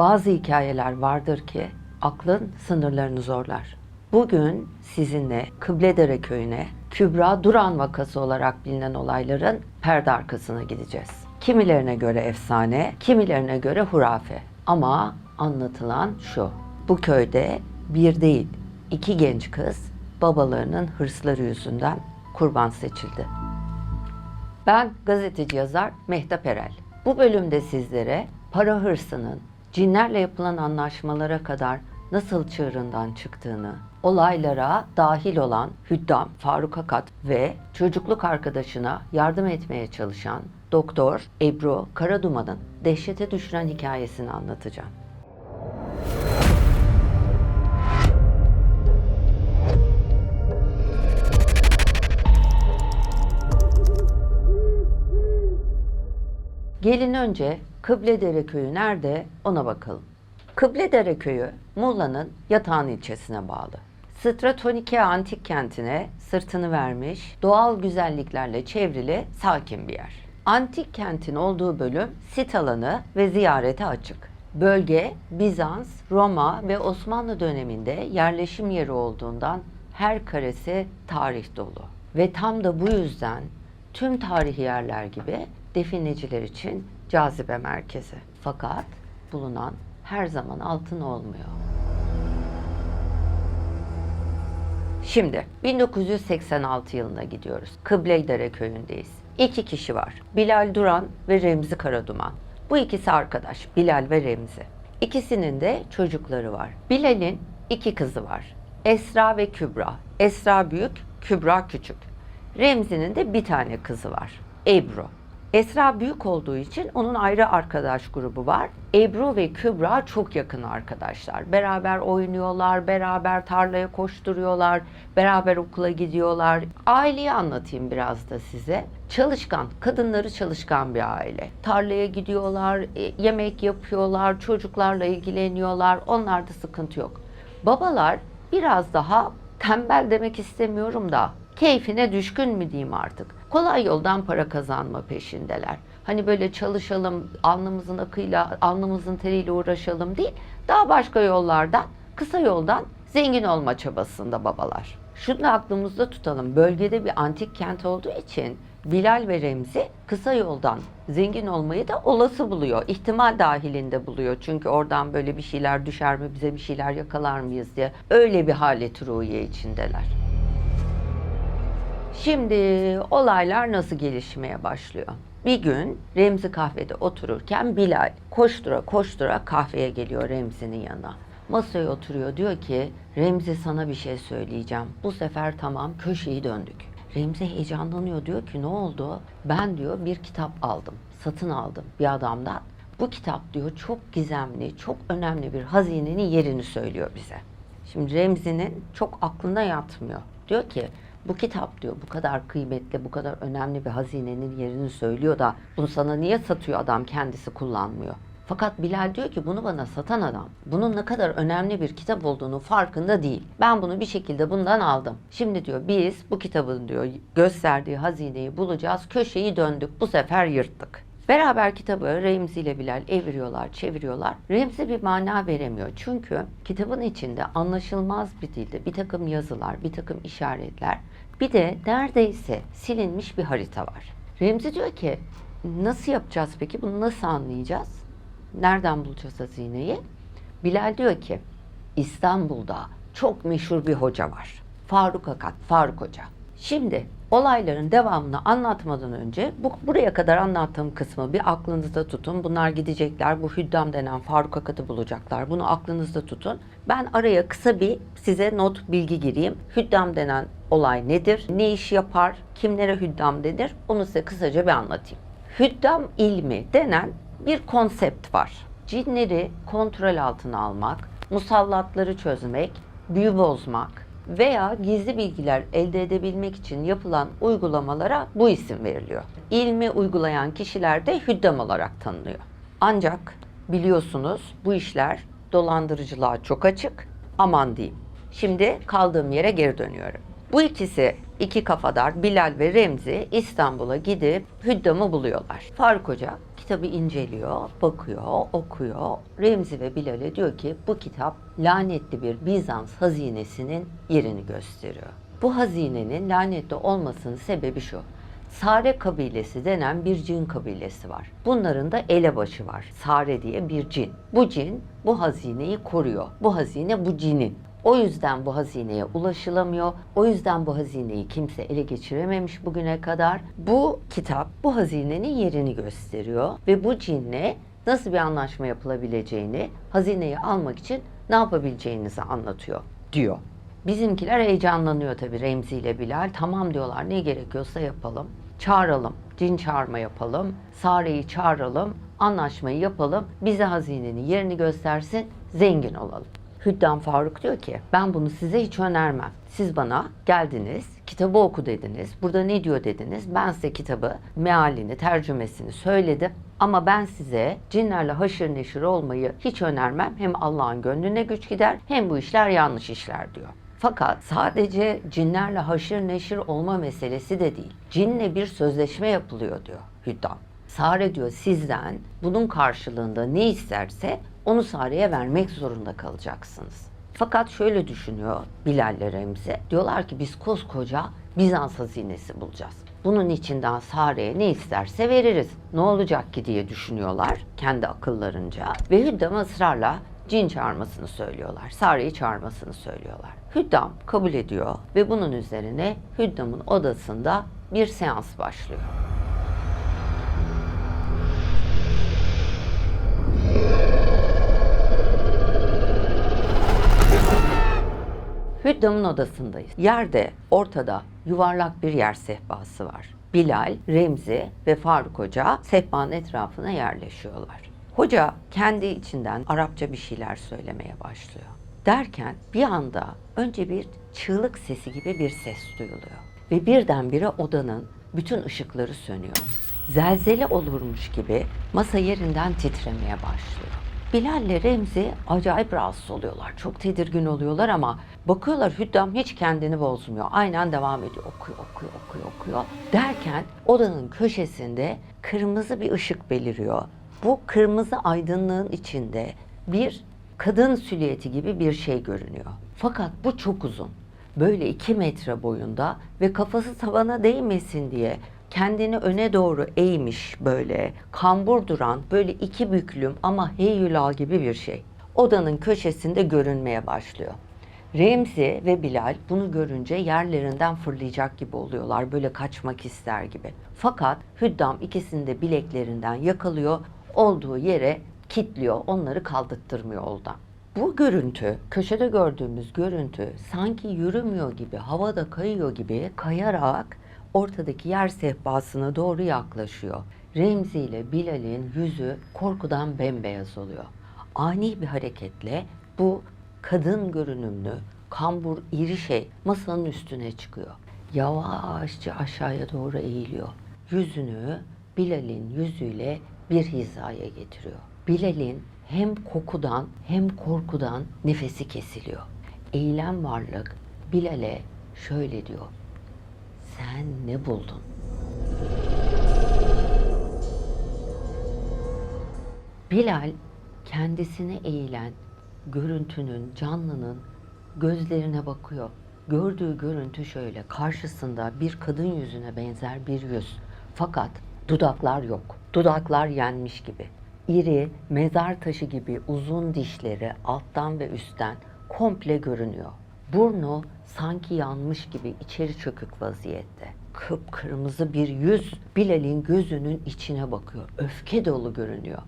Bazı hikayeler vardır ki aklın sınırlarını zorlar. Bugün sizinle Kıbledere köyüne Kübra Duran vakası olarak bilinen olayların perde arkasına gideceğiz. Kimilerine göre efsane, kimilerine göre hurafe. Ama anlatılan şu. Bu köyde bir değil, iki genç kız babalarının hırsları yüzünden kurban seçildi. Ben gazeteci yazar Mehtap Erel. Bu bölümde sizlere para hırsının cinlerle yapılan anlaşmalara kadar nasıl çığırından çıktığını, olaylara dahil olan Hüddam Faruk Akat ve çocukluk arkadaşına yardım etmeye çalışan Doktor Ebru Karaduman'ın dehşete düşüren hikayesini anlatacağım. Gelin önce Kıbledere köyü nerede ona bakalım. Kıbledere köyü Muğla'nın Yatağan ilçesine bağlı. Stratonike antik kentine sırtını vermiş, doğal güzelliklerle çevrili sakin bir yer. Antik kentin olduğu bölüm sit alanı ve ziyarete açık. Bölge Bizans, Roma ve Osmanlı döneminde yerleşim yeri olduğundan her karesi tarih dolu. Ve tam da bu yüzden tüm tarihi yerler gibi defineciler için cazibe merkezi. Fakat bulunan her zaman altın olmuyor. Şimdi 1986 yılına gidiyoruz. Kıbleydere köyündeyiz. İki kişi var. Bilal Duran ve Remzi Karaduman. Bu ikisi arkadaş. Bilal ve Remzi. İkisinin de çocukları var. Bilal'in iki kızı var. Esra ve Kübra. Esra büyük, Kübra küçük. Remzi'nin de bir tane kızı var. Ebru. Esra büyük olduğu için onun ayrı arkadaş grubu var. Ebru ve Kübra çok yakın arkadaşlar. Beraber oynuyorlar, beraber tarlaya koşturuyorlar, beraber okula gidiyorlar. Aileyi anlatayım biraz da size. Çalışkan, kadınları çalışkan bir aile. Tarlaya gidiyorlar, e, yemek yapıyorlar, çocuklarla ilgileniyorlar. Onlarda sıkıntı yok. Babalar biraz daha tembel demek istemiyorum da keyfine düşkün mü diyeyim artık. Kolay yoldan para kazanma peşindeler. Hani böyle çalışalım, alnımızın akıyla, alnımızın teriyle uğraşalım değil. Daha başka yollardan, kısa yoldan zengin olma çabasında babalar. Şunu da aklımızda tutalım. Bölgede bir antik kent olduğu için Bilal ve Remzi kısa yoldan zengin olmayı da olası buluyor. İhtimal dahilinde buluyor. Çünkü oradan böyle bir şeyler düşer mi, bize bir şeyler yakalar mıyız diye. Öyle bir halet ruhiye içindeler. Şimdi olaylar nasıl gelişmeye başlıyor? Bir gün Remzi kahvede otururken Bilal koştura koştura kahveye geliyor Remzi'nin yanına. Masaya oturuyor diyor ki Remzi sana bir şey söyleyeceğim. Bu sefer tamam köşeyi döndük. Remzi heyecanlanıyor diyor ki ne oldu? Ben diyor bir kitap aldım. Satın aldım bir adamdan. Bu kitap diyor çok gizemli, çok önemli bir hazinenin yerini söylüyor bize. Şimdi Remzi'nin çok aklına yatmıyor. Diyor ki bu kitap diyor bu kadar kıymetli, bu kadar önemli bir hazinenin yerini söylüyor da bunu sana niye satıyor adam kendisi kullanmıyor. Fakat Bilal diyor ki bunu bana satan adam bunun ne kadar önemli bir kitap olduğunu farkında değil. Ben bunu bir şekilde bundan aldım. Şimdi diyor biz bu kitabın diyor gösterdiği hazineyi bulacağız. Köşeyi döndük bu sefer yırttık. Beraber kitabı Remzi ile Bilal eviriyorlar, çeviriyorlar. Remzi bir mana veremiyor. Çünkü kitabın içinde anlaşılmaz bir dilde bir takım yazılar, bir takım işaretler, bir de neredeyse silinmiş bir harita var. Remzi diyor ki nasıl yapacağız peki? Bunu nasıl anlayacağız? Nereden bulacağız hazineyi? Bilal diyor ki İstanbul'da çok meşhur bir hoca var. Faruk Akat, Faruk Hoca. Şimdi olayların devamını anlatmadan önce bu buraya kadar anlattığım kısmı bir aklınızda tutun. Bunlar gidecekler. Bu Hüddam denen Faruk Akat'ı bulacaklar. Bunu aklınızda tutun. Ben araya kısa bir size not bilgi gireyim. Hüddam denen olay nedir? Ne iş yapar? Kimlere hüddam denir? Onu size kısaca bir anlatayım. Hüddam ilmi denen bir konsept var. Cinleri kontrol altına almak, musallatları çözmek, büyü bozmak, veya gizli bilgiler elde edebilmek için yapılan uygulamalara bu isim veriliyor. İlmi uygulayan kişiler de hüddam olarak tanınıyor. Ancak biliyorsunuz bu işler dolandırıcılığa çok açık. Aman diyeyim. Şimdi kaldığım yere geri dönüyorum. Bu ikisi iki kafadar Bilal ve Remzi İstanbul'a gidip hüddamı buluyorlar. Faruk Hoca kitabı inceliyor, bakıyor, okuyor. Remzi ve Bilal'e diyor ki bu kitap lanetli bir Bizans hazinesinin yerini gösteriyor. Bu hazinenin lanetli olmasının sebebi şu. Sare kabilesi denen bir cin kabilesi var. Bunların da elebaşı var. Sare diye bir cin. Bu cin bu hazineyi koruyor. Bu hazine bu cinin. O yüzden bu hazineye ulaşılamıyor. O yüzden bu hazineyi kimse ele geçirememiş bugüne kadar. Bu kitap bu hazinenin yerini gösteriyor ve bu cinle nasıl bir anlaşma yapılabileceğini, hazineyi almak için ne yapabileceğinizi anlatıyor diyor. Bizimkiler heyecanlanıyor tabii Remzi ile Bilal. Tamam diyorlar ne gerekiyorsa yapalım. Çağıralım, cin çağırma yapalım. Sare'yi çağıralım, anlaşmayı yapalım. Bize hazinenin yerini göstersin, zengin olalım. Hüddam Faruk diyor ki ben bunu size hiç önermem. Siz bana geldiniz, kitabı oku dediniz. Burada ne diyor dediniz. Ben size kitabı, mealini, tercümesini söyledim. Ama ben size cinlerle haşır neşir olmayı hiç önermem. Hem Allah'ın gönlüne güç gider hem bu işler yanlış işler diyor. Fakat sadece cinlerle haşır neşir olma meselesi de değil. Cinle bir sözleşme yapılıyor diyor Hüddam. Sare diyor sizden bunun karşılığında ne isterse onu Sare'ye vermek zorunda kalacaksınız. Fakat şöyle düşünüyor Bilal'le Remzi. Diyorlar ki biz koskoca Bizans hazinesi bulacağız. Bunun içinden Sare'ye ne isterse veririz. Ne olacak ki diye düşünüyorlar kendi akıllarınca. Ve Hüddam ısrarla cin çağırmasını söylüyorlar. Sare'yi çağırmasını söylüyorlar. Hüddam kabul ediyor ve bunun üzerine Hüddam'ın odasında bir seans başlıyor. Hüddam'ın odasındayız. Yerde, ortada yuvarlak bir yer sehpası var. Bilal, Remzi ve Faruk Hoca sehpanın etrafına yerleşiyorlar. Hoca kendi içinden Arapça bir şeyler söylemeye başlıyor. Derken bir anda önce bir çığlık sesi gibi bir ses duyuluyor. Ve birdenbire odanın bütün ışıkları sönüyor. Zelzele olurmuş gibi masa yerinden titremeye başlıyor. Bilal ile Remzi acayip rahatsız oluyorlar. Çok tedirgin oluyorlar ama bakıyorlar Hüddam hiç kendini bozmuyor. Aynen devam ediyor. Okuyor, okuyor, okuyor, okuyor. Derken odanın köşesinde kırmızı bir ışık beliriyor. Bu kırmızı aydınlığın içinde bir kadın silüeti gibi bir şey görünüyor. Fakat bu çok uzun. Böyle iki metre boyunda ve kafası tavana değmesin diye kendini öne doğru eğmiş böyle kambur duran böyle iki büklüm ama heyula gibi bir şey. Odanın köşesinde görünmeye başlıyor. Remzi ve Bilal bunu görünce yerlerinden fırlayacak gibi oluyorlar. Böyle kaçmak ister gibi. Fakat Hüddam ikisini de bileklerinden yakalıyor. Olduğu yere kitliyor. Onları kaldırttırmıyor oradan. Bu görüntü, köşede gördüğümüz görüntü sanki yürümüyor gibi, havada kayıyor gibi kayarak ortadaki yer sehpasına doğru yaklaşıyor. Remzi ile Bilal'in yüzü korkudan bembeyaz oluyor. Ani bir hareketle bu kadın görünümlü, kambur, iri şey masanın üstüne çıkıyor. Yavaşça aşağıya doğru eğiliyor. Yüzünü Bilal'in yüzüyle bir hizaya getiriyor. Bilal'in hem kokudan hem korkudan nefesi kesiliyor. Eğilen varlık Bilal'e şöyle diyor. Sen ne buldun? Bilal kendisine eğilen görüntünün, canlının gözlerine bakıyor. Gördüğü görüntü şöyle. Karşısında bir kadın yüzüne benzer bir yüz. Fakat dudaklar yok. Dudaklar yenmiş gibi. İri, mezar taşı gibi uzun dişleri alttan ve üstten komple görünüyor. Burnu sanki yanmış gibi içeri çökük vaziyette. Kıpkırmızı bir yüz Bilal'in gözünün içine bakıyor. Öfke dolu görünüyor.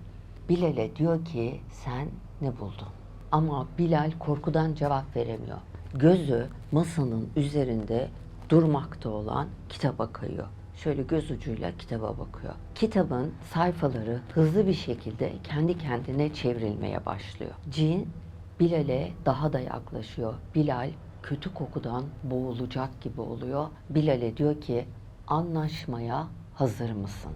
Bilal'e diyor ki sen ne buldun? Ama Bilal korkudan cevap veremiyor. Gözü masanın üzerinde durmakta olan kitaba kayıyor. Şöyle göz ucuyla kitaba bakıyor. Kitabın sayfaları hızlı bir şekilde kendi kendine çevrilmeye başlıyor. Cin Bilal'e daha da yaklaşıyor. Bilal kötü kokudan boğulacak gibi oluyor. Bilal'e diyor ki anlaşmaya hazır mısın?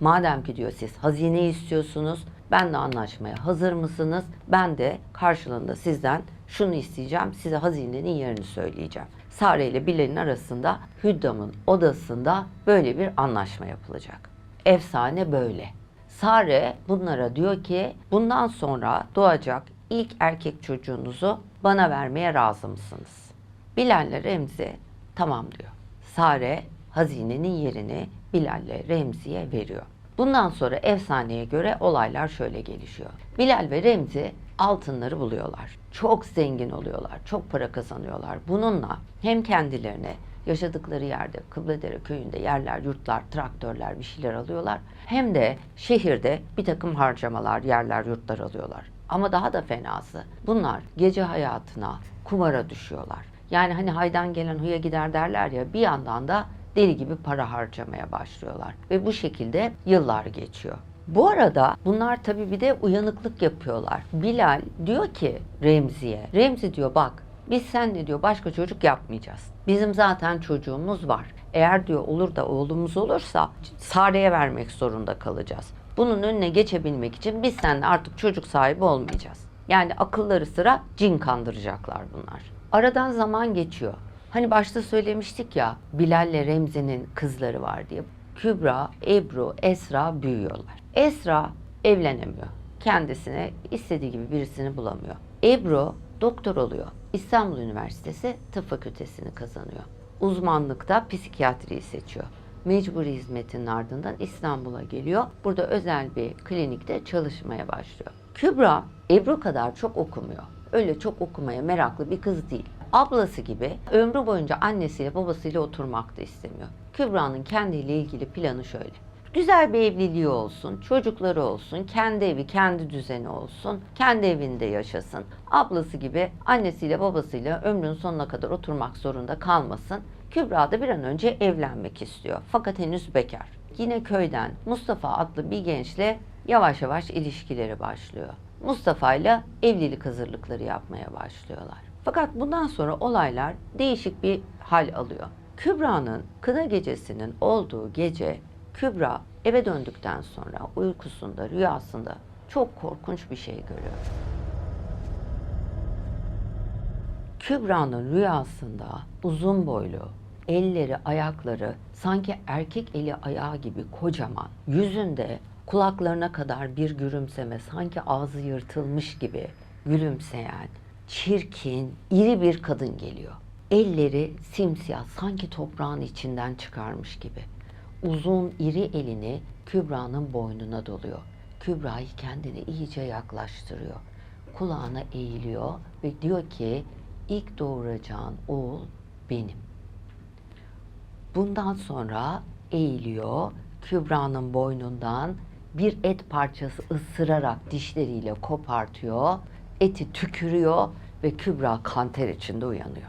Madem ki diyor siz hazine istiyorsunuz, ben de anlaşmaya hazır mısınız? Ben de karşılığında sizden şunu isteyeceğim, size hazinenin yerini söyleyeceğim. Sare ile Bilal'in arasında Hüddam'ın odasında böyle bir anlaşma yapılacak. Efsane böyle. Sare bunlara diyor ki bundan sonra doğacak ilk erkek çocuğunuzu bana vermeye razı mısınız? Bilal ile Remzi tamam diyor. Sare hazinenin yerini Bilal ile Remzi'ye veriyor. Bundan sonra efsaneye göre olaylar şöyle gelişiyor. Bilal ve Remzi altınları buluyorlar. Çok zengin oluyorlar. Çok para kazanıyorlar. Bununla hem kendilerine yaşadıkları yerde Kıbledere köyünde yerler, yurtlar, traktörler bir şeyler alıyorlar. Hem de şehirde bir takım harcamalar, yerler, yurtlar alıyorlar. Ama daha da fenası bunlar gece hayatına, kumara düşüyorlar. Yani hani haydan gelen huya gider derler ya bir yandan da deli gibi para harcamaya başlıyorlar. Ve bu şekilde yıllar geçiyor. Bu arada bunlar tabii bir de uyanıklık yapıyorlar. Bilal diyor ki Remzi'ye, Remzi diyor bak biz seninle diyor başka çocuk yapmayacağız. Bizim zaten çocuğumuz var. Eğer diyor olur da oğlumuz olursa Sare'ye vermek zorunda kalacağız. Bunun önüne geçebilmek için biz seninle artık çocuk sahibi olmayacağız. Yani akılları sıra cin kandıracaklar bunlar. Aradan zaman geçiyor. Hani başta söylemiştik ya Bilal'le Remzi'nin kızları var diye. Kübra, Ebru, Esra büyüyorlar. Esra evlenemiyor. Kendisine istediği gibi birisini bulamıyor. Ebru doktor oluyor. İstanbul Üniversitesi Tıp Fakültesini kazanıyor. Uzmanlıkta psikiyatriyi seçiyor. Mecburi hizmetinin ardından İstanbul'a geliyor. Burada özel bir klinikte çalışmaya başlıyor. Kübra Ebru kadar çok okumuyor. Öyle çok okumaya meraklı bir kız değil. Ablası gibi ömrü boyunca annesiyle babasıyla oturmak da istemiyor. Kübra'nın kendiyle ilgili planı şöyle. Güzel bir evliliği olsun, çocukları olsun, kendi evi, kendi düzeni olsun, kendi evinde yaşasın. Ablası gibi annesiyle babasıyla ömrünün sonuna kadar oturmak zorunda kalmasın. Kübra da bir an önce evlenmek istiyor. Fakat henüz bekar. Yine köyden Mustafa adlı bir gençle yavaş yavaş ilişkileri başlıyor. Mustafa ile evlilik hazırlıkları yapmaya başlıyorlar. Fakat bundan sonra olaylar değişik bir hal alıyor. Kübra'nın kına gecesinin olduğu gece Kübra eve döndükten sonra uykusunda, rüyasında çok korkunç bir şey görüyor. Kübra'nın rüyasında uzun boylu, elleri, ayakları sanki erkek eli ayağı gibi kocaman, yüzünde kulaklarına kadar bir gülümseme, sanki ağzı yırtılmış gibi gülümseyen, çirkin, iri bir kadın geliyor. Elleri simsiyah, sanki toprağın içinden çıkarmış gibi. Uzun, iri elini Kübra'nın boynuna doluyor. Kübra'yı kendine iyice yaklaştırıyor. Kulağına eğiliyor ve diyor ki ilk doğuracağın oğul benim. Bundan sonra eğiliyor, Kübra'nın boynundan bir et parçası ısırarak dişleriyle kopartıyor, eti tükürüyor ve Kübra kanter içinde uyanıyor.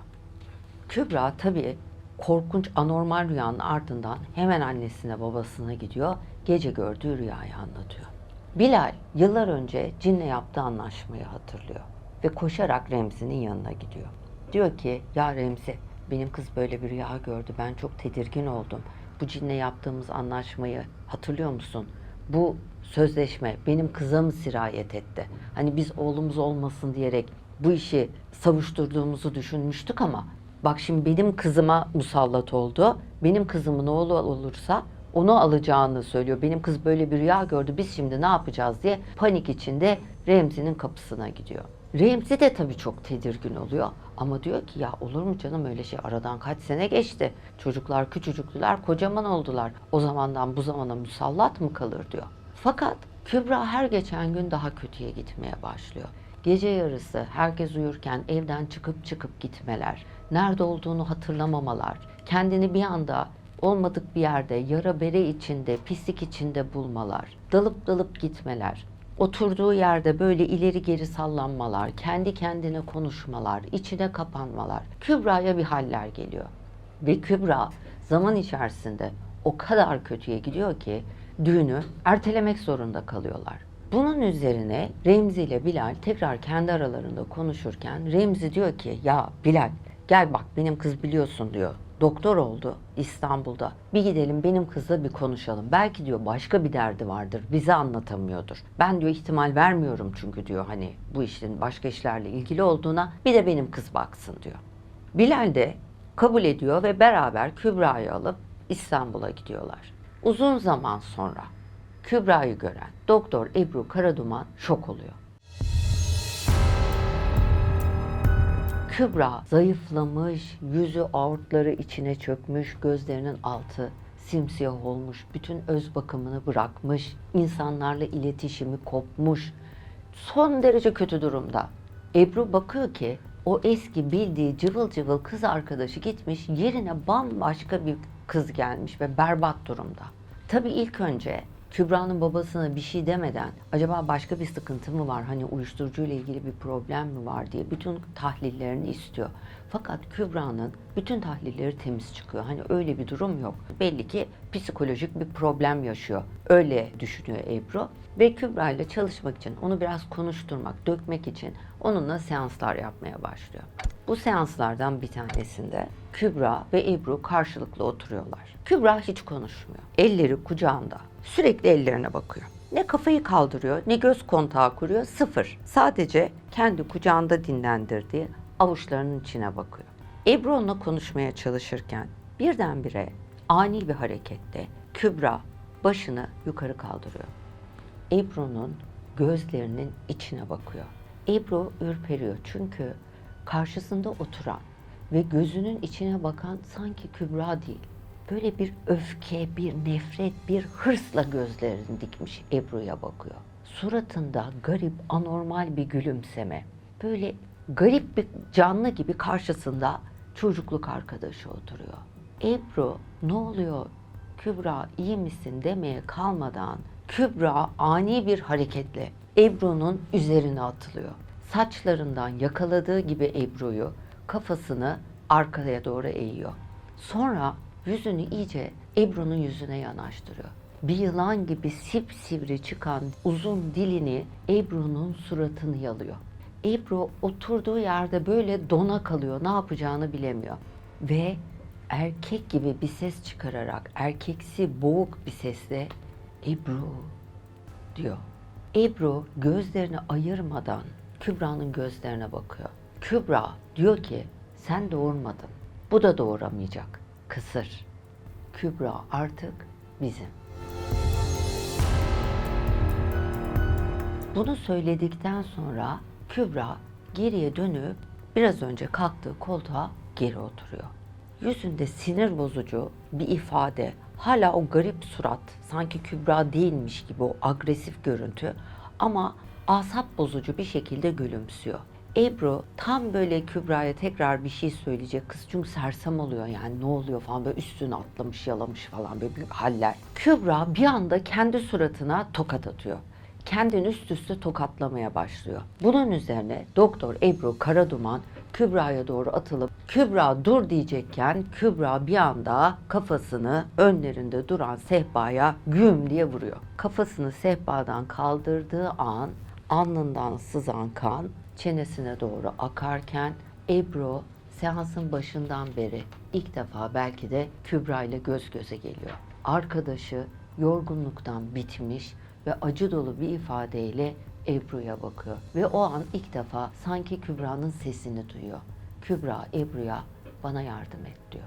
Kübra tabii korkunç anormal rüyanın ardından hemen annesine babasına gidiyor, gece gördüğü rüyayı anlatıyor. Bilal yıllar önce cinle yaptığı anlaşmayı hatırlıyor ve koşarak Remzi'nin yanına gidiyor. Diyor ki ya Remzi benim kız böyle bir rüya gördü ben çok tedirgin oldum. Bu cinle yaptığımız anlaşmayı hatırlıyor musun? Bu sözleşme benim kıza mı sirayet etti? Hani biz oğlumuz olmasın diyerek bu işi savuşturduğumuzu düşünmüştük ama bak şimdi benim kızıma musallat oldu. Benim kızımın oğlu olursa onu alacağını söylüyor. Benim kız böyle bir rüya gördü. Biz şimdi ne yapacağız diye panik içinde Remzi'nin kapısına gidiyor. Remzi de tabii çok tedirgin oluyor. Ama diyor ki ya olur mu canım öyle şey aradan kaç sene geçti. Çocuklar küçücüktüler kocaman oldular. O zamandan bu zamana musallat mı kalır diyor. Fakat Kübra her geçen gün daha kötüye gitmeye başlıyor. Gece yarısı herkes uyurken evden çıkıp çıkıp gitmeler, nerede olduğunu hatırlamamalar, kendini bir anda olmadık bir yerde yara bere içinde, pislik içinde bulmalar, dalıp dalıp gitmeler, oturduğu yerde böyle ileri geri sallanmalar, kendi kendine konuşmalar, içine kapanmalar. Kübra'ya bir haller geliyor. Ve Kübra zaman içerisinde o kadar kötüye gidiyor ki düğünü ertelemek zorunda kalıyorlar. Bunun üzerine Remzi ile Bilal tekrar kendi aralarında konuşurken Remzi diyor ki ya Bilal gel bak benim kız biliyorsun diyor. Doktor oldu İstanbul'da. Bir gidelim benim kızla bir konuşalım. Belki diyor başka bir derdi vardır. Bize anlatamıyordur. Ben diyor ihtimal vermiyorum çünkü diyor hani bu işin başka işlerle ilgili olduğuna. Bir de benim kız baksın diyor. Bilal de kabul ediyor ve beraber Kübra'yı alıp İstanbul'a gidiyorlar. Uzun zaman sonra Kübra'yı gören Doktor Ebru Karaduman şok oluyor. Kübra zayıflamış, yüzü aortları içine çökmüş, gözlerinin altı simsiyah olmuş, bütün öz bakımını bırakmış, insanlarla iletişimi kopmuş, son derece kötü durumda. Ebru bakıyor ki o eski bildiği cıvıl cıvıl kız arkadaşı gitmiş, yerine bambaşka bir kız gelmiş ve berbat durumda. Tabii ilk önce Kübra'nın babasına bir şey demeden acaba başka bir sıkıntı mı var? Hani uyuşturucu ile ilgili bir problem mi var diye bütün tahlillerini istiyor. Fakat Kübra'nın bütün tahlilleri temiz çıkıyor. Hani öyle bir durum yok. Belli ki psikolojik bir problem yaşıyor. Öyle düşünüyor Ebru. Ve Kübra ile çalışmak için, onu biraz konuşturmak, dökmek için onunla seanslar yapmaya başlıyor. Bu seanslardan bir tanesinde Kübra ve Ebru karşılıklı oturuyorlar. Kübra hiç konuşmuyor. Elleri kucağında. Sürekli ellerine bakıyor. Ne kafayı kaldırıyor, ne göz kontağı kuruyor, sıfır. Sadece kendi kucağında dinlendirdiği avuçlarının içine bakıyor. Ebru onunla konuşmaya çalışırken birdenbire ani bir harekette Kübra başını yukarı kaldırıyor. Ebru'nun gözlerinin içine bakıyor. Ebru ürperiyor çünkü karşısında oturan ve gözünün içine bakan sanki Kübra değil. Böyle bir öfke, bir nefret, bir hırsla gözlerini dikmiş Ebru'ya bakıyor. Suratında garip, anormal bir gülümseme. Böyle garip bir canlı gibi karşısında çocukluk arkadaşı oturuyor. Ebru ne oluyor Kübra iyi misin demeye kalmadan Kübra ani bir hareketle Ebru'nun üzerine atılıyor. Saçlarından yakaladığı gibi Ebru'yu kafasını arkaya doğru eğiyor. Sonra yüzünü iyice Ebru'nun yüzüne yanaştırıyor. Bir yılan gibi sipsivri çıkan uzun dilini Ebru'nun suratını yalıyor. Ebru oturduğu yerde böyle dona kalıyor. Ne yapacağını bilemiyor. Ve erkek gibi bir ses çıkararak, erkeksi boğuk bir sesle Ebru diyor. Ebru gözlerini ayırmadan Kübra'nın gözlerine bakıyor. Kübra diyor ki sen doğurmadın. Bu da doğuramayacak. Kısır. Kübra artık bizim. Bunu söyledikten sonra Kübra geriye dönüp biraz önce kalktığı koltuğa geri oturuyor. Yüzünde sinir bozucu bir ifade, hala o garip surat, sanki Kübra değilmiş gibi o agresif görüntü ama asap bozucu bir şekilde gülümsüyor. Ebru tam böyle Kübra'ya tekrar bir şey söyleyecek kız çünkü sersem oluyor yani ne oluyor falan böyle üstüne atlamış yalamış falan böyle bir haller. Kübra bir anda kendi suratına tokat atıyor kendini üst üste tokatlamaya başlıyor. Bunun üzerine Doktor Ebru Karaduman Kübra'ya doğru atılıp Kübra dur diyecekken Kübra bir anda kafasını önlerinde duran sehpaya güm diye vuruyor. Kafasını sehpadan kaldırdığı an alnından sızan kan çenesine doğru akarken Ebru seansın başından beri ilk defa belki de Kübra ile göz göze geliyor. Arkadaşı yorgunluktan bitmiş ve acı dolu bir ifadeyle Ebru'ya bakıyor. Ve o an ilk defa sanki Kübra'nın sesini duyuyor. Kübra Ebru'ya bana yardım et diyor.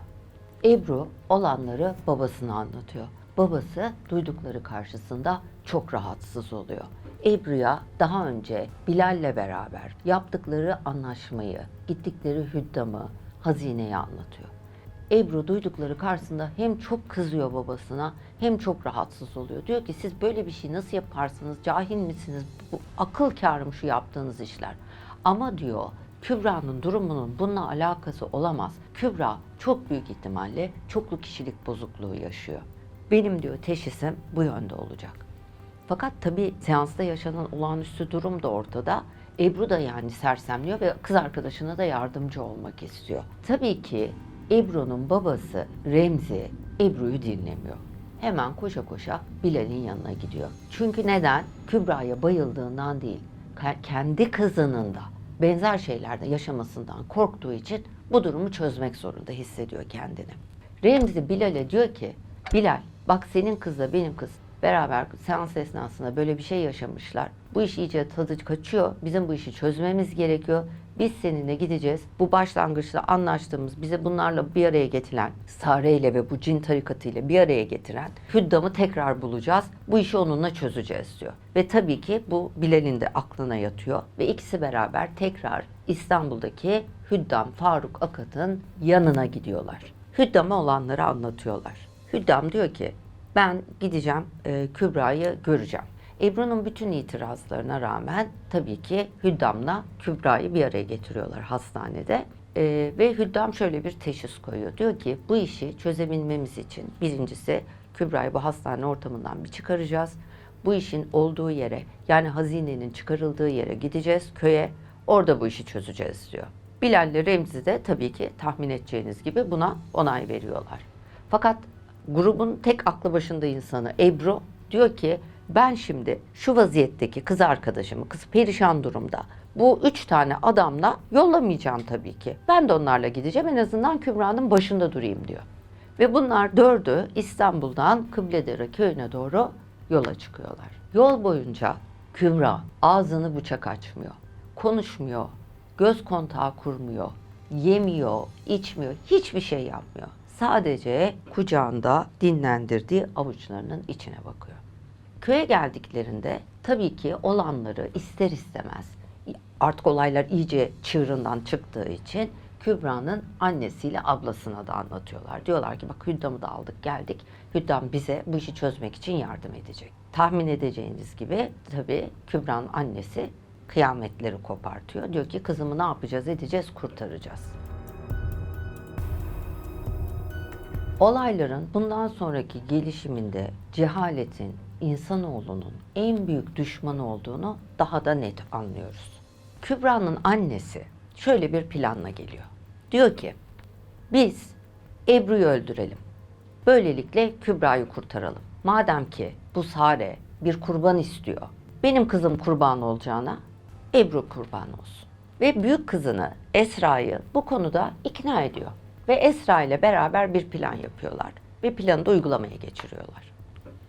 Ebru olanları babasına anlatıyor. Babası duydukları karşısında çok rahatsız oluyor. Ebru'ya daha önce Bilal'le beraber yaptıkları anlaşmayı, gittikleri hüddamı, hazineyi anlatıyor. Ebru duydukları karşısında hem çok kızıyor babasına hem çok rahatsız oluyor. Diyor ki siz böyle bir şey nasıl yaparsınız? Cahil misiniz? Bu akıl kârı mı şu yaptığınız işler? Ama diyor Kübra'nın durumunun bununla alakası olamaz. Kübra çok büyük ihtimalle çoklu kişilik bozukluğu yaşıyor. Benim diyor teşhisim bu yönde olacak. Fakat tabii seansta yaşanan olağanüstü durum da ortada. Ebru da yani sersemliyor ve kız arkadaşına da yardımcı olmak istiyor. Tabii ki Ebru'nun babası Remzi Ebru'yu dinlemiyor. Hemen koşa koşa Bilal'in yanına gidiyor. Çünkü neden? Kübra'ya bayıldığından değil, ke- kendi kızının da benzer şeylerde yaşamasından korktuğu için bu durumu çözmek zorunda hissediyor kendini. Remzi Bilal'e diyor ki, Bilal bak senin kızla benim kız Beraber seans esnasında böyle bir şey yaşamışlar. Bu iş iyice tadı kaçıyor. Bizim bu işi çözmemiz gerekiyor. Biz seninle gideceğiz. Bu başlangıçta anlaştığımız, bize bunlarla bir araya getiren, Sare ile ve bu cin tarikatı ile bir araya getiren Hüddam'ı tekrar bulacağız. Bu işi onunla çözeceğiz diyor. Ve tabii ki bu Bilal'in de aklına yatıyor. Ve ikisi beraber tekrar İstanbul'daki Hüddam Faruk Akat'ın yanına gidiyorlar. Hüddam'a olanları anlatıyorlar. Hüddam diyor ki ben gideceğim e, Kübra'yı göreceğim. Ebru'nun bütün itirazlarına rağmen tabii ki Hüddam'la Kübra'yı bir araya getiriyorlar hastanede. E, ve Hüddam şöyle bir teşhis koyuyor. Diyor ki bu işi çözebilmemiz için birincisi Kübra'yı bu hastane ortamından bir çıkaracağız. Bu işin olduğu yere yani hazinenin çıkarıldığı yere gideceğiz köye. Orada bu işi çözeceğiz diyor. Bilal ile Remzi de tabii ki tahmin edeceğiniz gibi buna onay veriyorlar. Fakat grubun tek aklı başında insanı Ebru diyor ki ben şimdi şu vaziyetteki kız arkadaşımı, kız perişan durumda bu üç tane adamla yollamayacağım tabii ki. Ben de onlarla gideceğim en azından Kübra'nın başında durayım diyor. Ve bunlar dördü İstanbul'dan Kıbledere köyüne doğru yola çıkıyorlar. Yol boyunca Kübra ağzını bıçak açmıyor, konuşmuyor, göz kontağı kurmuyor, yemiyor, içmiyor, hiçbir şey yapmıyor. Sadece kucağında dinlendirdiği avuçlarının içine bakıyor. Köye geldiklerinde tabii ki olanları ister istemez artık olaylar iyice çığırından çıktığı için Kübra'nın annesiyle ablasına da anlatıyorlar. Diyorlar ki bak Hüddam'ı da aldık geldik. Hüddam bize bu işi çözmek için yardım edecek. Tahmin edeceğiniz gibi tabii Kübra'nın annesi kıyametleri kopartıyor. Diyor ki kızımı ne yapacağız edeceğiz kurtaracağız. Olayların bundan sonraki gelişiminde cehaletin insanoğlunun en büyük düşmanı olduğunu daha da net anlıyoruz. Kübra'nın annesi şöyle bir planla geliyor. Diyor ki biz Ebru'yu öldürelim. Böylelikle Kübra'yı kurtaralım. Madem ki bu Sare bir kurban istiyor. Benim kızım kurban olacağına Ebru kurban olsun. Ve büyük kızını Esra'yı bu konuda ikna ediyor. Ve Esra ile beraber bir plan yapıyorlar. Ve planı da uygulamaya geçiriyorlar.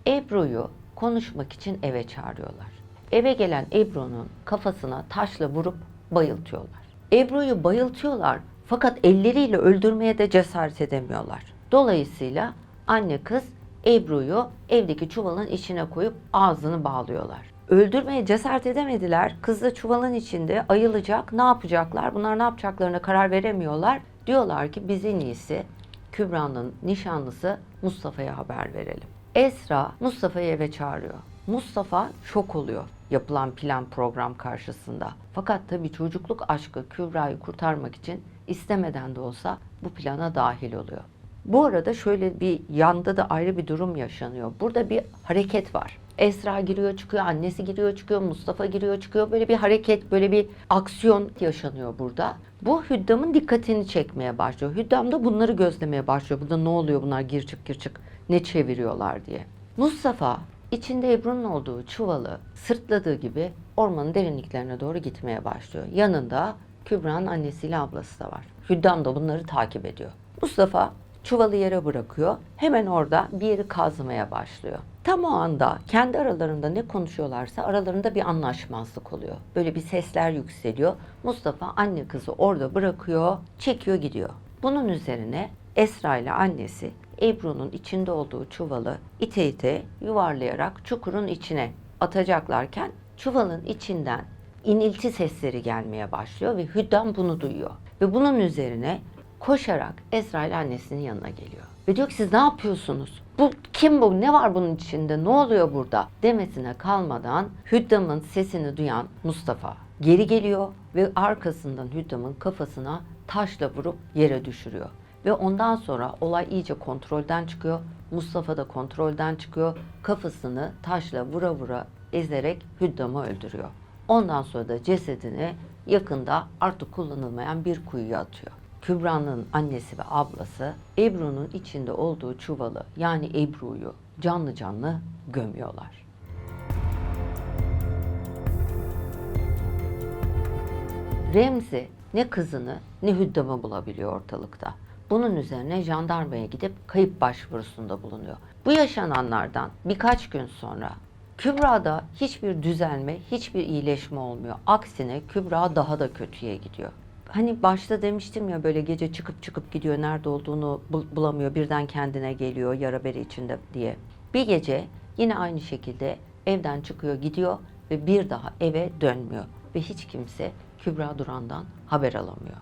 Ebru'yu konuşmak için eve çağırıyorlar. Eve gelen Ebru'nun kafasına taşla vurup bayıltıyorlar. Ebru'yu bayıltıyorlar fakat elleriyle öldürmeye de cesaret edemiyorlar. Dolayısıyla anne kız Ebru'yu evdeki çuvalın içine koyup ağzını bağlıyorlar. Öldürmeye cesaret edemediler. Kız da çuvalın içinde ayılacak. Ne yapacaklar? Bunlar ne yapacaklarına karar veremiyorlar. Diyorlar ki biz en iyisi Kübra'nın nişanlısı Mustafa'ya haber verelim. Esra Mustafa'yı eve çağırıyor. Mustafa şok oluyor yapılan plan program karşısında. Fakat tabii çocukluk aşkı Kübra'yı kurtarmak için istemeden de olsa bu plana dahil oluyor. Bu arada şöyle bir yanda da ayrı bir durum yaşanıyor. Burada bir hareket var. Esra giriyor çıkıyor, annesi giriyor çıkıyor, Mustafa giriyor çıkıyor. Böyle bir hareket, böyle bir aksiyon yaşanıyor burada. Bu Hüddam'ın dikkatini çekmeye başlıyor. Hüddam da bunları gözlemeye başlıyor. Burada ne oluyor bunlar gir çık gir çık ne çeviriyorlar diye. Mustafa içinde Ebru'nun olduğu çuvalı sırtladığı gibi ormanın derinliklerine doğru gitmeye başlıyor. Yanında Kübra'nın annesiyle ablası da var. Hüddam da bunları takip ediyor. Mustafa çuvalı yere bırakıyor. Hemen orada bir yeri kazmaya başlıyor. Tam o anda kendi aralarında ne konuşuyorlarsa aralarında bir anlaşmazlık oluyor. Böyle bir sesler yükseliyor. Mustafa anne kızı orada bırakıyor, çekiyor gidiyor. Bunun üzerine Esra ile annesi Ebru'nun içinde olduğu çuvalı ite ite yuvarlayarak çukurun içine atacaklarken çuvalın içinden inilti sesleri gelmeye başlıyor ve Hüddam bunu duyuyor. Ve bunun üzerine koşarak Esra annesinin yanına geliyor. Ve diyor ki siz ne yapıyorsunuz? Bu kim bu? Ne var bunun içinde? Ne oluyor burada? Demesine kalmadan Hüddam'ın sesini duyan Mustafa geri geliyor ve arkasından Hüddam'ın kafasına taşla vurup yere düşürüyor. Ve ondan sonra olay iyice kontrolden çıkıyor. Mustafa da kontrolden çıkıyor. Kafasını taşla vura vura ezerek Hüddam'ı öldürüyor. Ondan sonra da cesedini yakında artık kullanılmayan bir kuyuya atıyor. Kübra'nın annesi ve ablası Ebru'nun içinde olduğu çuvalı yani Ebru'yu canlı canlı gömüyorlar. Remzi ne kızını ne Hüddam'ı bulabiliyor ortalıkta. Bunun üzerine jandarmaya gidip kayıp başvurusunda bulunuyor. Bu yaşananlardan birkaç gün sonra Kübra'da hiçbir düzelme, hiçbir iyileşme olmuyor. Aksine Kübra daha da kötüye gidiyor. Hani başta demiştim ya böyle gece çıkıp çıkıp gidiyor, nerede olduğunu bul- bulamıyor, birden kendine geliyor yara bere içinde diye. Bir gece yine aynı şekilde evden çıkıyor, gidiyor ve bir daha eve dönmüyor. Ve hiç kimse Kübra Duran'dan haber alamıyor.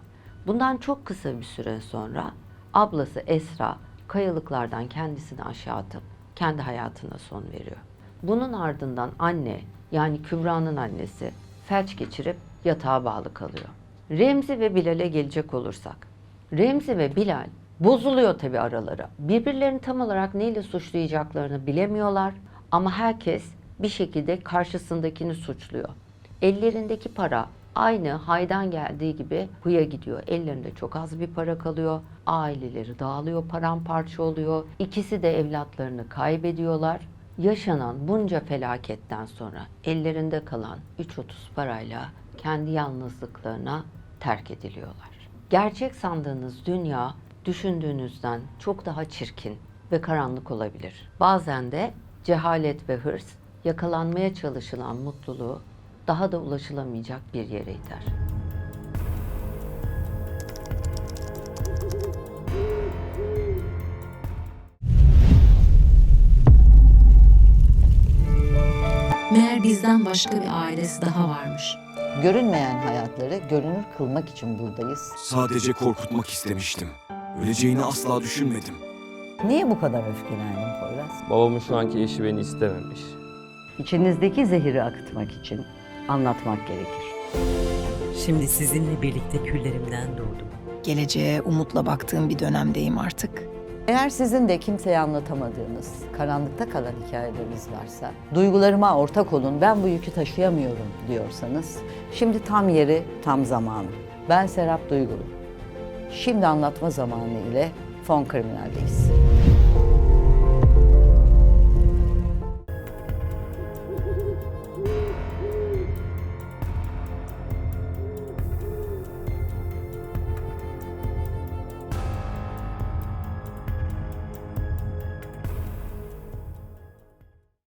Bundan çok kısa bir süre sonra ablası Esra kayalıklardan kendisini aşağı atıp kendi hayatına son veriyor. Bunun ardından anne yani Kübra'nın annesi felç geçirip yatağa bağlı kalıyor. Remzi ve Bilal'e gelecek olursak. Remzi ve Bilal bozuluyor tabii araları. Birbirlerini tam olarak neyle suçlayacaklarını bilemiyorlar ama herkes bir şekilde karşısındakini suçluyor. Ellerindeki para aynı haydan geldiği gibi huya gidiyor. Ellerinde çok az bir para kalıyor. Aileleri dağılıyor, paramparça oluyor. İkisi de evlatlarını kaybediyorlar. Yaşanan bunca felaketten sonra ellerinde kalan 3.30 parayla kendi yalnızlıklarına terk ediliyorlar. Gerçek sandığınız dünya düşündüğünüzden çok daha çirkin ve karanlık olabilir. Bazen de cehalet ve hırs yakalanmaya çalışılan mutluluğu daha da ulaşılamayacak bir yere iter. Meğer bizden başka bir ailesi daha varmış. Görünmeyen hayatları görünür kılmak için buradayız. Sadece korkutmak istemiştim. Öleceğini asla düşünmedim. Niye bu kadar öfkelendin Poyraz? Babamın şu anki eşi beni istememiş. İçinizdeki zehiri akıtmak için anlatmak gerekir. Şimdi sizinle birlikte küllerimden doğdum. Geleceğe umutla baktığım bir dönemdeyim artık. Eğer sizin de kimseye anlatamadığınız, karanlıkta kalan hikayeleriniz varsa, duygularıma ortak olun, ben bu yükü taşıyamıyorum diyorsanız, şimdi tam yeri, tam zamanı. Ben Serap Duygulu. Şimdi anlatma zamanı ile Fon Kriminal'deyiz.